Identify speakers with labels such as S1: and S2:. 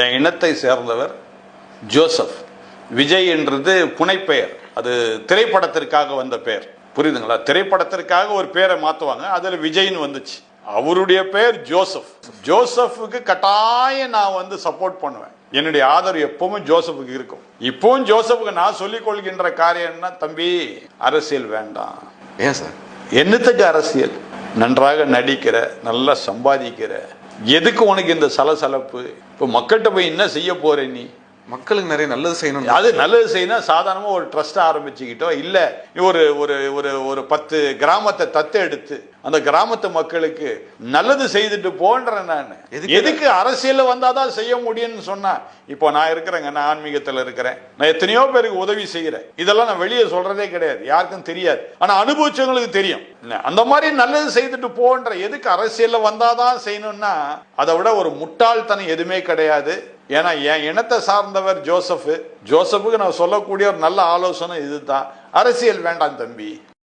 S1: என் இனத்தை சேர்ந்தவர் ஜோசப். விஜய் என்றது புனைப்பெயர். அது திரைப்படத்திற்காக வந்த பெயர். புரியுதுங்களா? திரைப்படத்திற்காக ஒரு பேரை மாற்றுவாங்க அதில் விஜய்னு வந்துச்சு. அவருடைய பெயர் ஜோசப். ஜோசப்புக்கு கட்டாயம் நான் வந்து சப்போர்ட் பண்ணுவேன். என்னுடைய ஆதரவு எப்பவுமே ஜோசப்புக்கு இருக்கும். இப்பவும் ஜோசப்புக்கு நான் சொல்லிக் கொள்கின்ற காரியம்னா தம்பி அரசியல் வேண்டாம்.
S2: ஏன் சார்?
S1: என்னத்துக்கு அரசியல்? நன்றாக நடிக்கிற நல்லா சம்பாதிக்கிற எதுக்கு உனக்கு இந்த சலசலப்பு? இப்போ மக்கள்கிட்ட போய் என்ன செய்ய போற நீ?
S2: மக்களுக்கு நிறைய நல்லது செய்யணும்
S1: அது நல்லது செய்யணும் சாதாரணமாக ஒரு ட்ரஸ்ட் ஆரம்பிச்சுக்கிட்டோ இல்லை ஒரு ஒரு ஒரு ஒரு பத்து கிராமத்தை தத்து எடுத்து அந்த கிராமத்து மக்களுக்கு நல்லது செய்துட்டு போன்றேன் நான்.
S2: எதுக்கு?
S1: அரசியல்ல வந்தாதான் செய்ய முடியும்னு சொன்னா இப்போ நான் இருக்கிறேங்க நான் ஆன்மீகத்தில் இருக்கிறேன். நான் எத்தனையோ பேருக்கு உதவி செய்கிறேன் இதெல்லாம் நான் வெளியே சொல்றதே கிடையாது யாருக்கும் தெரியாது. ஆனா அனுபவிச்சவங்களுக்கு தெரியும். அந்த மாதிரி நல்லது செய்துட்டு போன்ற எதுக்கு அரசியல்ல வந்தாதான் செய்யணும்னா அதை விட ஒரு முட்டாள்தனம் எதுவுமே கிடையாது. ஏன்னா என் இனத்தை சார்ந்தவர் ஜோசப் ஜோசப்புக்கு நான் சொல்லக்கூடிய ஒரு நல்ல ஆலோசனை இதுதான். அரசியல் வேண்டாம் தம்பி.